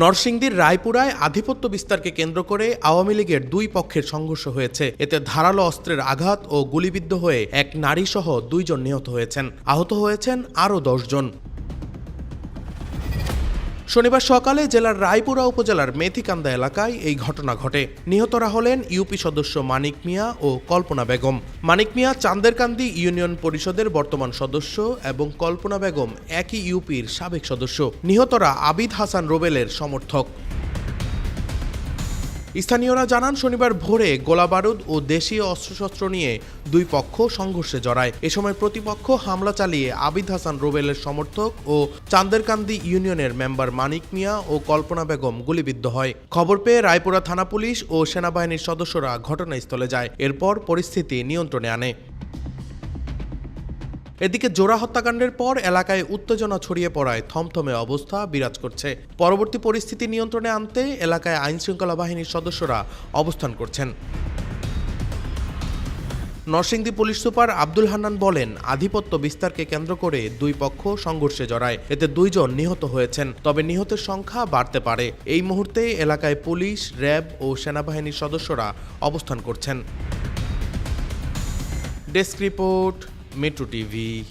নরসিংদীর রায়পুরায় আধিপত্য বিস্তারকে কেন্দ্র করে আওয়ামী লীগের দুই পক্ষের সংঘর্ষ হয়েছে। এতে ধারালো অস্ত্রের আঘাত ও গুলিবিদ্ধ হয়ে এক নারী সহ দুইজন নিহত হয়েছেন। আহত হয়েছেন আরও জন শনিবার সকালে জেলার রায়পুরা উপজেলার মেথিকান্দা এলাকায় এই ঘটনা ঘটে। নিহতরা হলেন ইউপি সদস্য মানিক মিয়া ও কল্পনা বেগম। মানিক মিয়া চান্দেরকান্দি ইউনিয়ন পরিষদের বর্তমান সদস্য এবং কল্পনা বেগম একই ইউপির সাবেক সদস্য। নিহতরা আবিদ হাসান রোবেলের সমর্থক। স্থানীয়রা জানান, শনিবার ভোরে গোলাবারুদ ও দেশীয় অস্ত্রশস্ত্র নিয়ে দুই পক্ষ সংঘর্ষে জড়ায়। এ সময় প্রতিপক্ষ হামলা চালিয়ে আবিদ হাসান রুবেলের সমর্থক ও চান্দেরকান্দি ইউনিয়নের মেম্বার মানিক মিয়া ও কল্পনা বেগম গুলিবিদ্ধ হয়। খবর পেয়ে রায়পুরা থানা পুলিশ ও সেনাবাহিনীর সদস্যরা ঘটনাস্থলে যায়। এরপর পরিস্থিতি নিয়ন্ত্রণে আনে। এদিকে জোড়া হত্যাকাণ্ডের পর এলাকায় উত্তেজনা ছড়িয়ে পড়ায় থমথমে অবস্থা বিরাজ করছে। পরবর্তী পরিস্থিতি নিয়ন্ত্রণে আনতে এলাকায় আইনশৃঙ্খলা বাহিনীর সদস্যরা অবস্থান করছেন। নরসিংদী পুলিশ সুপার আব্দুল হান্নান বলেন, আধিপত্য বিস্তারকে কেন্দ্র করে দুই পক্ষ সংঘর্ষে জড়ায়। এতে দুইজন নিহত হয়েছেন, তবে নিহতের সংখ্যা বাড়তে পারে। এই মুহূর্তে এলাকায় পুলিশ, র্যাব ও সেনাবাহিনীর সদস্যরা অবস্থান করছেন। Desk report Metro TV,